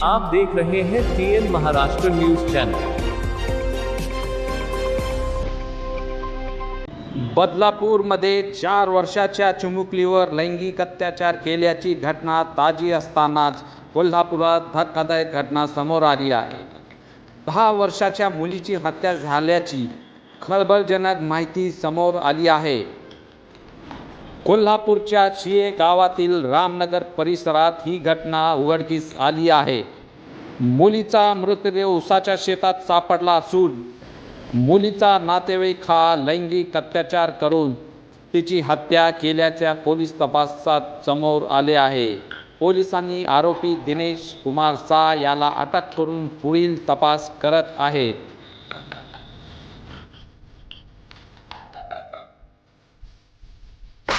आप देख रहे हैं टीएन महाराष्ट्र न्यूज चैनल। बदलापूरमध्ये चार वर्षाच्या चिमुकलीवर लैंगिक अत्याचार केल्याची घटना ताजी असतानाच कोल्हापुरात धक्कादायक घटना समोर आली आहे. दहा वर्षाच्या मुलीची हत्या झाल्याची खळबळजनक माहिती समोर आली आहे. कोल्हापूरच्या शिये गावातील रामनगर परिसरात ही घटना उघडकीस आली आहे. मुलीचा मृतदेह उसाच्या शेतात सापडला असून मुलीचा नातेवाईक हा लैंगिक अत्याचार करून तिची हत्या केल्याच्या पोलीस तपासात समोर आले आहे. पोलिसांनी आरोपी दिनेश कुमार सा याला अटक करून पुढील तपास करत आहेत.